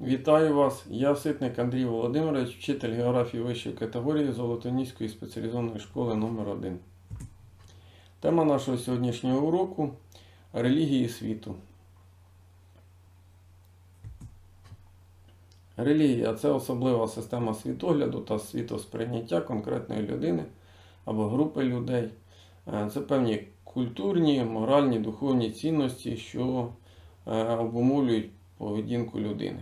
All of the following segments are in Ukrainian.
Вітаю вас! Я Ситник Андрій Володимирович, вчитель географії вищої категорії Золотоніської спеціалізованої школи номер 1 Тема нашого сьогоднішнього уроку релігії світу. Релігія це особлива система світогляду та світосприйняття конкретної людини або групи людей. Е, Це певні культурні, моральні, духовні цінності, що е, обумовлюють поведінку людини.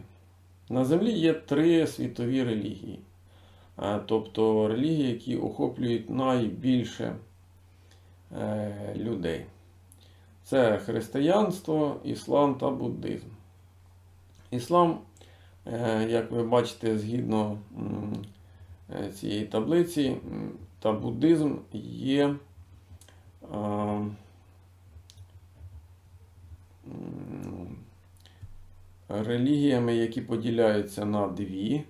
На землі є три світові релігії, Е, тобто релігії, які охоплюють найбільше е, людей. Це християнство, іслам та буддизм. Іслам, е, як ви бачите, згідно цієї таблиці, та буддизм є релігіями, які поділяються на дві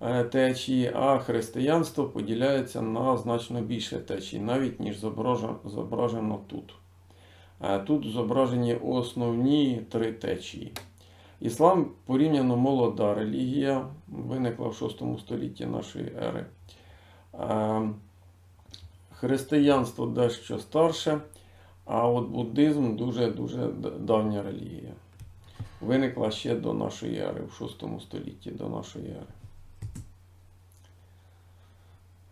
е, течії, а християнство поділяється на значно більше течій, навіть ніж зображено, тут. Е, Тут зображені основні три течії. Іслам порівняно молода релігія, виникла в 6 столітті нашої ери. Е, Християнство дещо старше, а от буддизм дуже-дуже давня релігія. Виникла ще до нашої ери, в 6 столітті до нашої ери.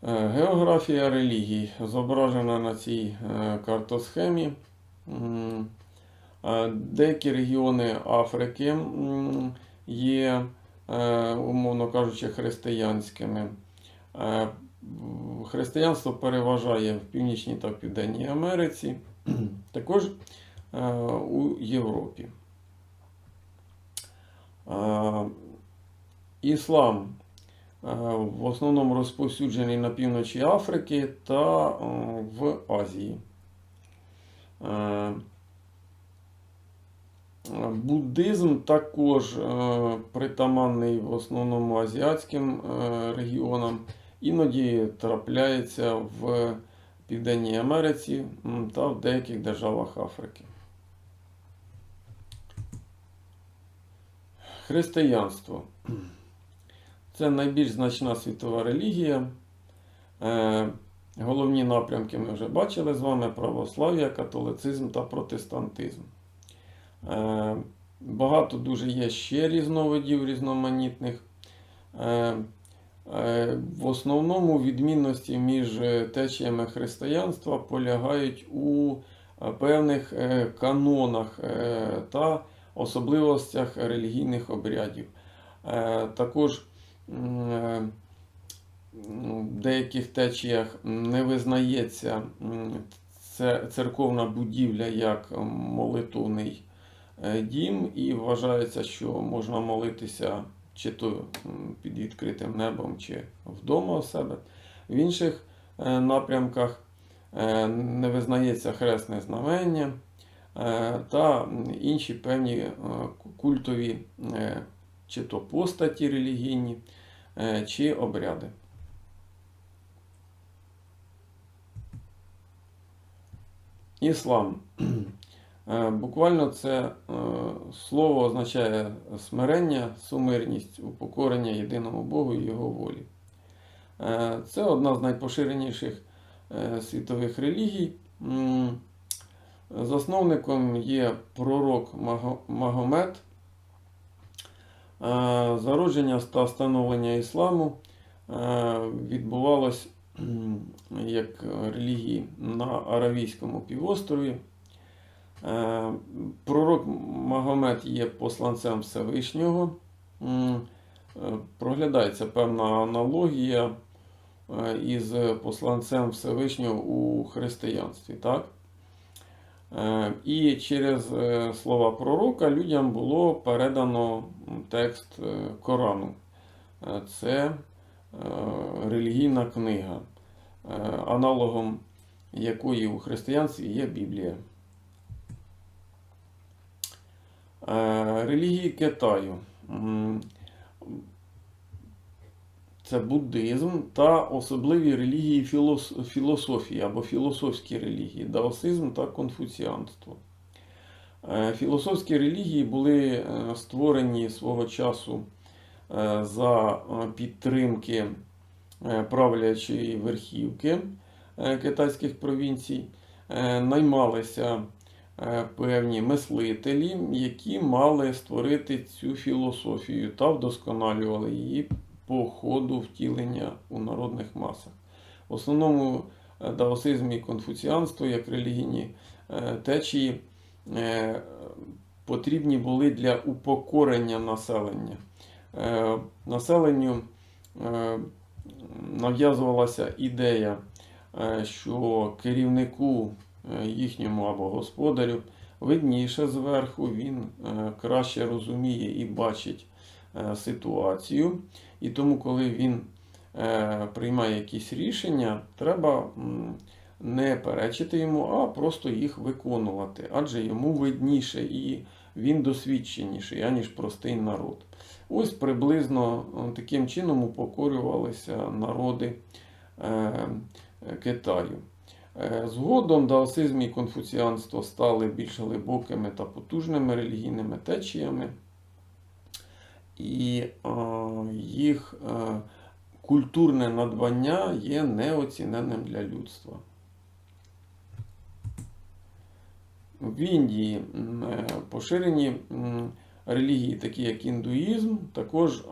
Е, Географія релігій зображена на цій е, картосхемі. Деякі регіони Африки є, е, умовно кажучи, християнськими. Християнство переважає в Північній та Південній Америці, також у Європі. Іслам в основному розповсюджений на півночі Африки та в Азії. Буддизм також притаманний в основному азіатським регіонам, іноді трапляється в Південній Америці та в деяких державах Африки. Християнство. Це найбільш значна світова релігія. Е, Головні напрямки ми вже бачили з вами: православ'я, католицизм та протестантизм. Е, Багато дуже є ще різновидів різноманітних. Е, В основному відмінності між течіями християнства полягають у певних канонах та особливостях релігійних обрядів. Е, Також е, в деяких течіях не визнається церковна будівля як молитовний е, дім, і вважається, що можна молитися чи то під відкритим небом, чи вдома у себе. В інших напрямках не визнається хресне знамення та інші певні е, культові е, чи то постаті релігійні, е, чи обряди. Іслам. Е, Буквально це е, слово означає смирення, сумирність, упокорення єдиному Богу і Його волі. Е, Це одна з найпоширеніших е, світових релігій. Засновником є пророк Маго- Магомед. Е, Зародження та становлення ісламу е, відбувалось як релігії на Аравійському півострові. Е, Пророк Магомед є посланцем Всевишнього. Проглядається певна аналогія із посланцем Всевишнього у християнстві. Так? Е, І через е, слова пророка людям було передано текст е, Корану. Це релігійна книга, аналогом якої у християнстві є Біблія. Релігії Китаю. Це буддизм та особливі релігії філос- філософії або філософські релігії, даосизм та конфуціанство. Е, Філософські релігії були е, створені свого часу е, за підтримки правлячої верхівки китайських провінцій. Наймалися певні мислителі, які мали створити цю філософію та вдосконалювали її по ходу втілення у народних масах. В основному е, даосизм і конфуціанство як релігійні е, течії е, потрібні були для упокорення населення. Населенню нав'язувалася ідея, що керівнику їхньому або господарю видніше зверху, він краще розуміє і бачить ситуацію. І тому, коли він е, приймає якісь рішення, треба не перечити йому, а просто їх виконувати. Адже йому видніше і він досвідченіший, аніж простий народ. Ось приблизно е, таким чином упокорювалися народи е, Китаю. Е, Згодом даосизм і конфуціанство стали більш глибокими та потужними релігійними течіями, і е, їх е, культурне надбання є неоціненним для людства. В Індії е, поширені релігії, такі як індуїзм, також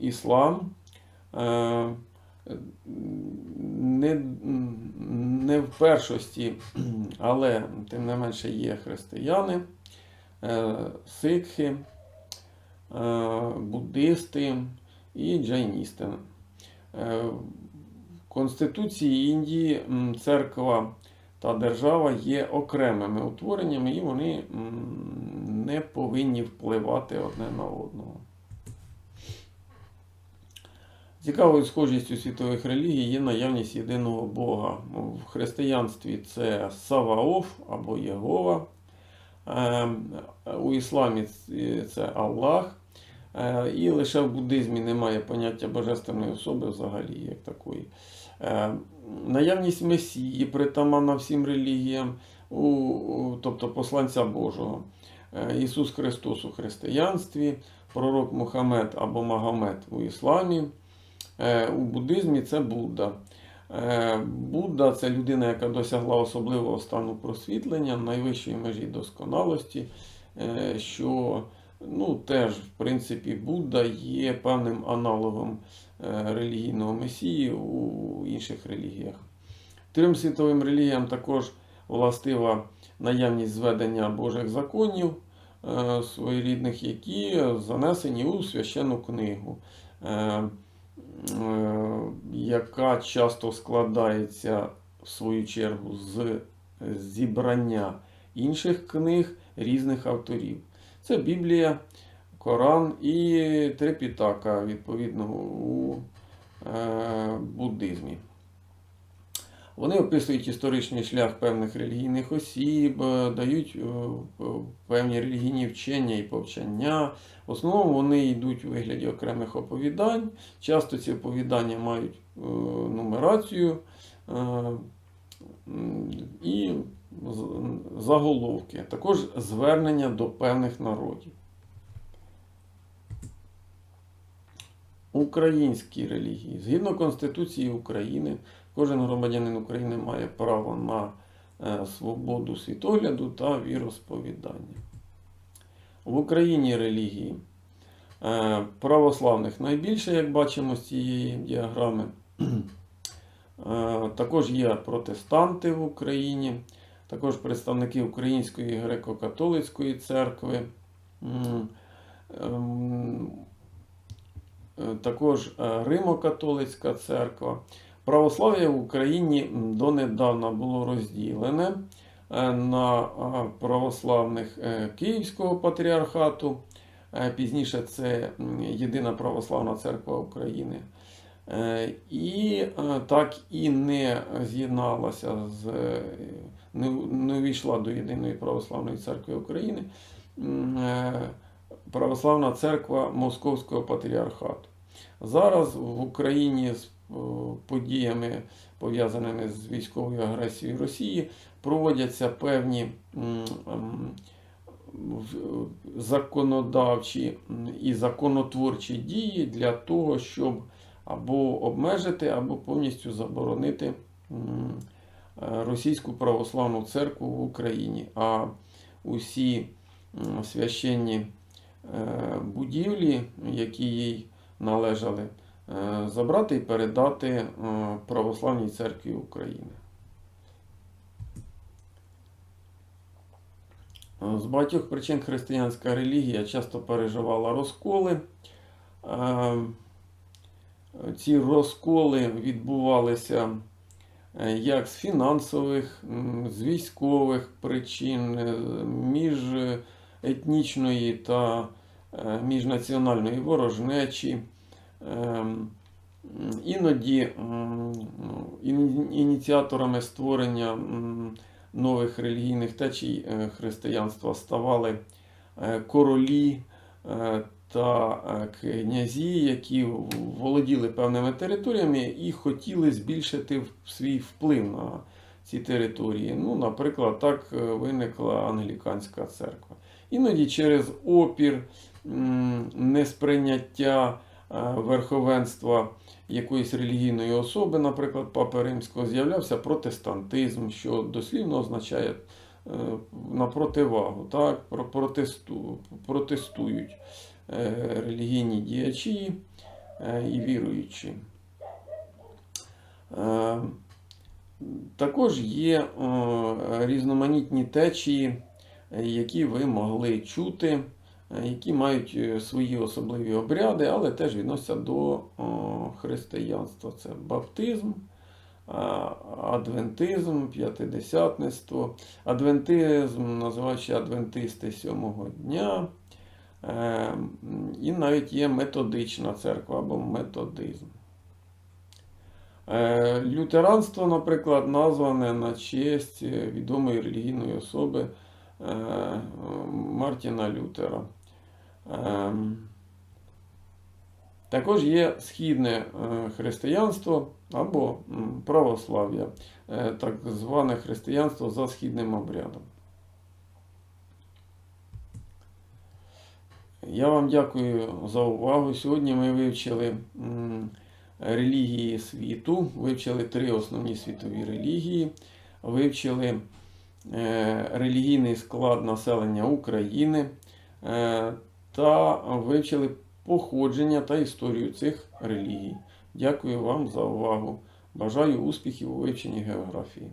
іслам. Не, не в першості, але тим не менше є християни, сикхи, буддисти і джайністи. Е, В Конституції Індії церква та держава є окремими утвореннями, і вони не повинні впливати одне на одного. Цікавою схожістю світових релігій є наявність єдиного Бога. В християнстві це Саваоф або Єгова. Е, У ісламі це Аллах. Е, І лише в буддизмі немає поняття божественної особи взагалі як такої. Е, Наявність Месії притаманна всім релігіям, у- тобто посланця Божого. Е, Ісус Христос у християнстві, пророк Мухаммед або Магомед у ісламі. У буддизмі це Будда. Будда це людина, яка досягла особливого стану просвітлення, найвищої межі досконалості, що ну, теж, в принципі, Будда є певним аналогом е, релігійного месії у інших релігіях. Трьом світовим релігіям також властива наявність зведення Божих законів е, своєрідних, які занесені у священну книгу. Е, яка часто складається в свою чергу з зібрання інших книг різних авторів. Це Біблія, Коран і Трипітака, відповідно, у е, буддизмі. Вони описують історичний шлях певних релігійних осіб, е, дають е, певні релігійні вчення і повчання. В основному вони йдуть у вигляді окремих оповідань. Часто ці оповідання мають нумерацію і заголовки, також звернення до певних народів. Українські релігії. Згідно Конституції України, кожен громадянин України має право на е, свободу світогляду та віросповідання. В Україні релігії е, православних найбільше, як бачимо з цієї діаграми. Е, Також є протестанти в Україні, також представники Української греко-католицької церкви. Ем, е, Також е, Римо-католицька церква. Православ'я в Україні донедавна було розділене е, на православних Київського патріархату. Пізніше це Єдина Православна Церква України. І так і не з'єдналася з не, увійшла до Єдиної Православної церкви України. е, Православна церква Московського патріархату. Зараз в Україні з подіями, пов'язаними з військовою агресією Росії, проводяться певні м, м, в- законодавчі і законотворчі дії для того, щоб або обмежити, або повністю заборонити Російську православну церкву в Україні. А усі священні е, будівлі, які їй належали, е, забрати і передати е, Православній церкві України. Е, З багатьох причин християнська релігія часто переживала розколи. Е, Ці розколи відбувалися е, як з фінансових, з військових причин, е, міжетнічної та е, міжнаціональної ворожнечі. Ем, Іноді ну, іні- ініціаторами створення нових релігійних течій е, християнства ставали е, королі е, та е, князі, які володіли певними територіями і хотіли збільшити свій вплив на ці території. Ну, наприклад, так е, виникла англіканська церква. Іноді через опір, несприйняття е, верховенства якоїсь релігійної особи, наприклад, Папи Римського, з'являвся протестантизм, що дослівно означає на противагу, так, протесту, протестують релігійні діячі е, і віруючі. Е, Також є е, різноманітні течії, е, які ви могли чути, е, які мають е, свої особливі обряди, але теж відносяться до е, християнства. Це баптизм, е, адвентизм, п'ятидесятництво. Адвентизм називають ще адвентисти сьомого дня. Е, І навіть є методична церква або методизм. Е, Лютеранство, наприклад, назване на честь відомої релігійної особи е, Мартіна Лютера. Також є східне християнство або православ'я, так зване християнство за східним обрядом. Я вам дякую за увагу. Сьогодні ми вивчили релігії світу, вивчили три основні світові релігії, вивчили е, релігійний склад населення України е, та вивчили походження та історію цих релігій. Дякую вам за увагу. Бажаю успіхів у вивченні географії.